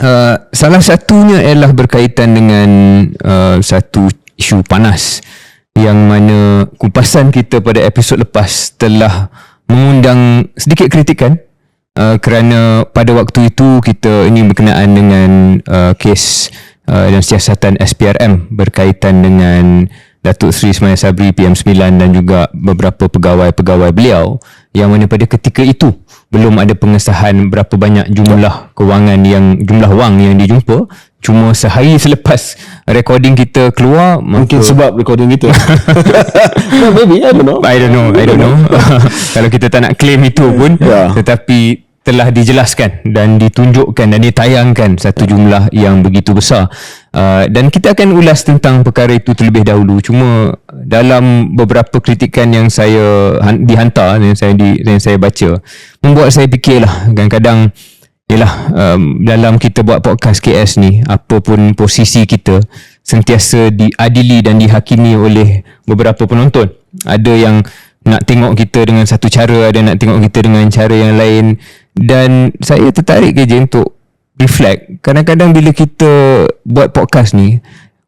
Uh, salah satunya ialah berkaitan dengan uh, satu isu panas yang mana kupasan kita pada episod lepas telah mengundang sedikit kritikan uh, kerana pada waktu itu kita ini berkenaan dengan uh, kes uh, dan siasatan SPRM berkaitan dengan Datuk Seri Ismail Sabri PM9 dan juga beberapa pegawai-pegawai beliau yang mana pada ketika itu belum ada pengesahan berapa banyak jumlah kewangan yang jumlah wang yang dijumpa. Cuma sehari selepas recording kita keluar Mungkin sebab recording kita. No, Maybe I don't know. I don't know I don't know. Kalau kita tak nak claim itu pun Ya. tetapi telah dijelaskan dan ditunjukkan dan ditayangkan satu jumlah yang begitu besar uh, dan kita akan ulas tentang perkara itu terlebih dahulu cuma dalam beberapa kritikan yang saya han- dihantar yang saya di, yang saya baca membuat saya fikirlah kadang-kadang Yelah um, dalam kita buat podcast KS ni apapun posisi kita sentiasa diadili dan dihakimi oleh beberapa penonton. Ada yang nak tengok kita dengan satu cara, ada yang nak tengok kita dengan cara yang lain dan saya tertarik kerja untuk reflect. Kadang-kadang bila kita buat podcast ni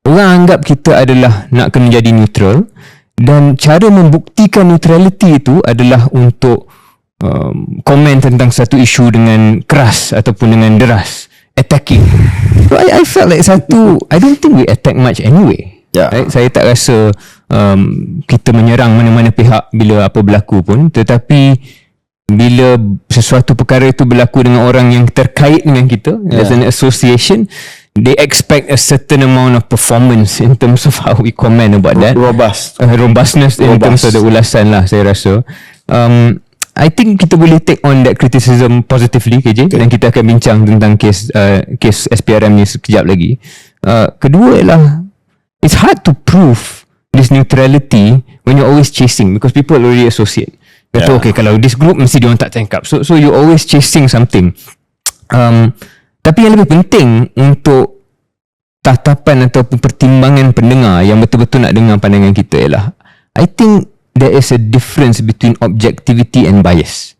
orang anggap kita adalah nak kena jadi neutral dan cara membuktikan neutrality itu adalah untuk um, komen tentang satu isu dengan keras ataupun dengan deras attacking so I, I felt like satu I don't think we attack much anyway Ya. right? saya tak rasa um, kita menyerang mana-mana pihak bila apa berlaku pun tetapi bila sesuatu perkara itu berlaku dengan orang yang terkait dengan kita yeah. as an association they expect a certain amount of performance in terms of how we comment about that Robust uh, robustness in Robust. terms of the ulasan lah saya rasa. Um, I think kita boleh take on that criticism positively KJ okay. dan kita akan bincang tentang kes uh, kes SPRM ni sekejap lagi. Uh, kedua ialah it's hard to prove this neutrality when you're always chasing because people already associate. Kata Yeah. okay kalau this group mesti dia orang tak tangkap. So so you always chasing something. Um, tapi yang lebih penting untuk tatapan ataupun pertimbangan pendengar yang betul-betul nak dengar pandangan kita ialah I think there is a difference between objectivity and bias.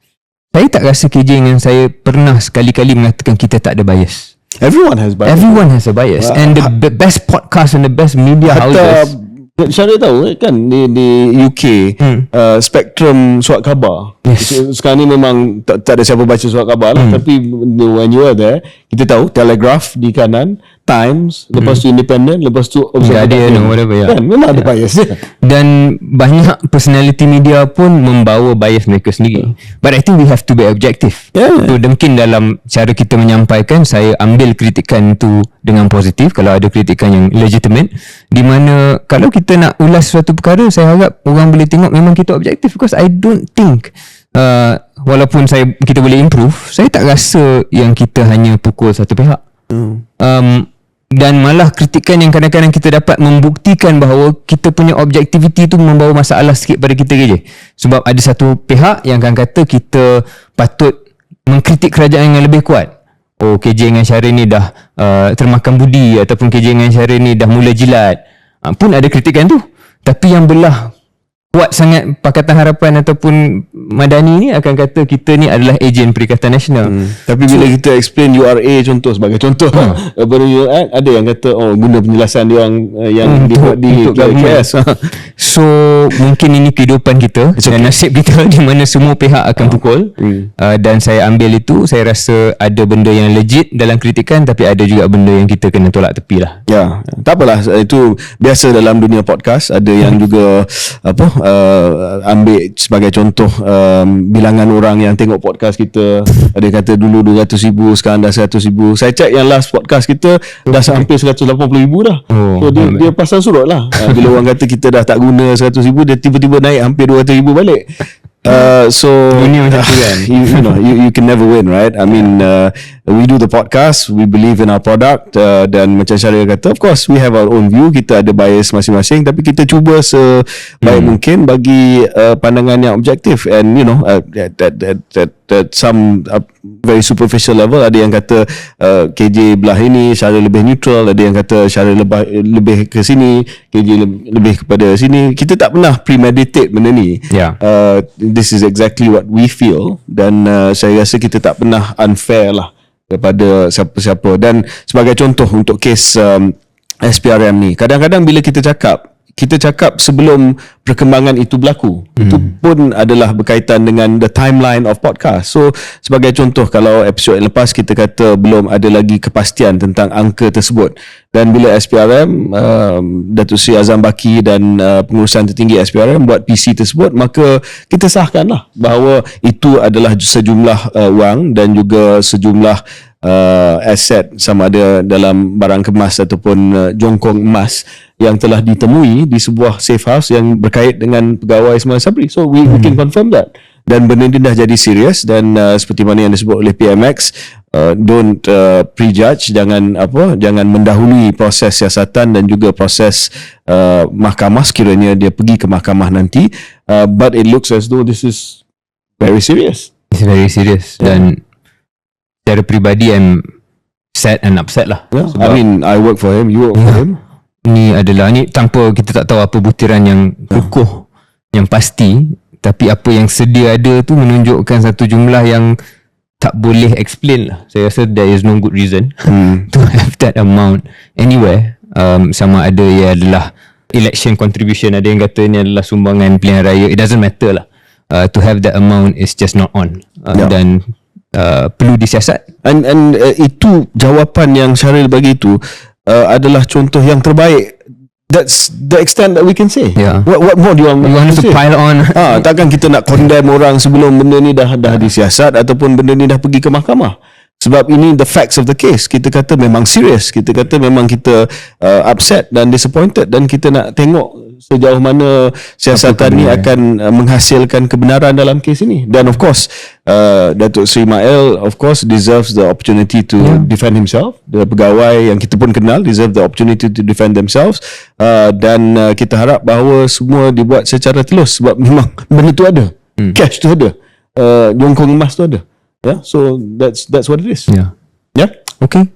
Saya tak rasa KJ dengan saya pernah sekali-kali mengatakan kita tak ada bias. Everyone has bias Everyone has a bias Wah, and the b- best podcast and the best media houses Syarif tahu eh, kan di, di UK Hmm. uh, spektrum surat khabar Yes. Se- sekarang ni memang tak, tak ada siapa baca surat khabar lah tapi when you are there kita tahu Telegraph di kanan Times lepas tu Independent lepas tu Guardian or whatever, ya. kan? Memang ada bias. Dia dan banyak personality media pun membawa bias mereka sendiri. But I think we have to be objective. Yeah. So mungkin dalam cara kita menyampaikan saya ambil kritikan itu dengan positif. Kalau ada kritikan yang legitimate di mana kalau kita nak ulas suatu perkara saya harap orang boleh tengok memang kita objektif. Because I don't think uh, walaupun saya kita boleh improve saya tak rasa yang kita hanya pukul satu pihak um, dan malah kritikan yang kadang-kadang kita dapat membuktikan bahawa kita punya objektiviti itu membawa masalah sikit pada kita je. Sebab ada satu pihak yang akan kata kita patut mengkritik kerajaan yang lebih kuat. Oh KJ dengan Syahrir ni dah uh, termakan budi ataupun KJ dengan Syahrir ni dah mula jilat. Uh, pun ada kritikan tu. Tapi yang belah kuat sangat Pakatan Harapan ataupun Madani ni akan kata kita ni adalah ejen Perikatan Nasional. Hmm. Tapi bila kita explain URA contoh sebagai contoh Ha. daripada URA ada yang kata oh guna penjelasan dia orang uh, yang Hmm, dibuat di. KS. So mungkin ini kehidupan kita. It's dan okay. nasib kita di mana semua pihak akan pukul. Hmm. uh, dan saya ambil itu saya rasa ada benda yang legit dalam kritikan tapi ada juga benda yang kita kena tolak tepi lah. Ya, tak apalah. Itu biasa dalam dunia podcast ada yang juga apa uh, ambil sebagai contoh um, bilangan orang yang tengok podcast kita. Ada kata dulu 200 ribu sekarang dah 100 ribu. Saya check yang last podcast kita dah hampir 180 ribu dah. Oh, so dia, dia pasal surut lah. Uh, bila orang kata kita dah tak guna 100 ribu dia tiba-tiba naik hampir 200 ribu balik Uh, so Dunia macam tu kan. you, you know you, you can never win right I mean uh, we do the podcast we believe in our product uh, dan macam Syaril kata of course we have our own view kita ada bias masing-masing tapi kita cuba sebaik Hmm. mungkin bagi uh, pandangan yang objektif and you know uh, that, that, that, that, that some uh, very superficial level ada yang kata uh, KJ belah ini Syaril lebih neutral ada yang kata Syaril lebih, lebih ke sini KJ lebih, kepada sini kita tak pernah premeditate benda ni Ya. uh, this is exactly what we feel dan uh, saya rasa kita tak pernah unfair lah kepada siapa-siapa. Dan sebagai contoh untuk kes um, SPRM ni kadang-kadang bila kita cakap kita cakap sebelum perkembangan itu berlaku. Hmm. itu pun adalah berkaitan dengan the timeline of podcast. So sebagai contoh kalau episod yang lepas kita kata belum ada lagi kepastian tentang angka tersebut. Dan bila SPRM um, Datuk Seri Azam Baki dan uh, pengurusan tertinggi SPRM buat PC tersebut maka kita sahkanlah bahawa itu adalah sejumlah uh, wang dan juga sejumlah uh, aset sama ada dalam barang kemas ataupun uh, jongkong emas yang telah ditemui di sebuah safe house yang berkait dengan pegawai Semalam Sabri. So we, hmm. we can confirm that. Dan benda ini dah jadi serius dan uh, seperti mana yang disebut oleh PMX, uh, don't uh, prejudge, jangan apa, jangan mendahului proses siasatan dan juga proses uh, mahkamah sekiranya dia pergi ke mahkamah nanti. Uh, but it looks as though this is very serious. It's very serious yeah. dan secara peribadi I'm sad and upset lah. Yeah. I mean, I work for him, you work for him ni adalah ni tanpa kita tak tahu apa butiran yang kukuh yang pasti tapi apa yang sedia ada tu menunjukkan satu jumlah yang tak boleh explain lah. Saya rasa there is no good reason hmm. to have that amount. Anywhere um, sama ada ia adalah election contribution. Ada yang kata ini adalah sumbangan pilihan raya. It doesn't matter lah. Uh, to have that amount is just not on. Uh, yeah. dan uh, perlu disiasat. And, and uh, itu jawapan yang Syaril bagi itu uh, adalah contoh yang terbaik. That's the extent that we can say. Yeah. what, what more do you want, you want to, to pile on. Ah, takkan kita nak condemn orang sebelum benda ni dah dah disiasat ataupun benda ni dah pergi ke mahkamah? Sebab ini the facts of the case. Kita kata memang serius kita kata memang kita uh, upset dan disappointed dan kita nak tengok sejauh mana siasatan ni akan uh, menghasilkan kebenaran dalam kes ini. Dan of course uh, Datuk Sri Mael of course deserves the opportunity to yeah. defend himself. The pegawai yang kita pun kenal deserve the opportunity to defend themselves. Uh, dan uh, kita harap bahawa semua dibuat secara telus sebab memang benda tu ada. Hmm. cash tu ada. Uh, jongkong emas tu ada. Yeah so that's that's what it is. Yeah yeah okay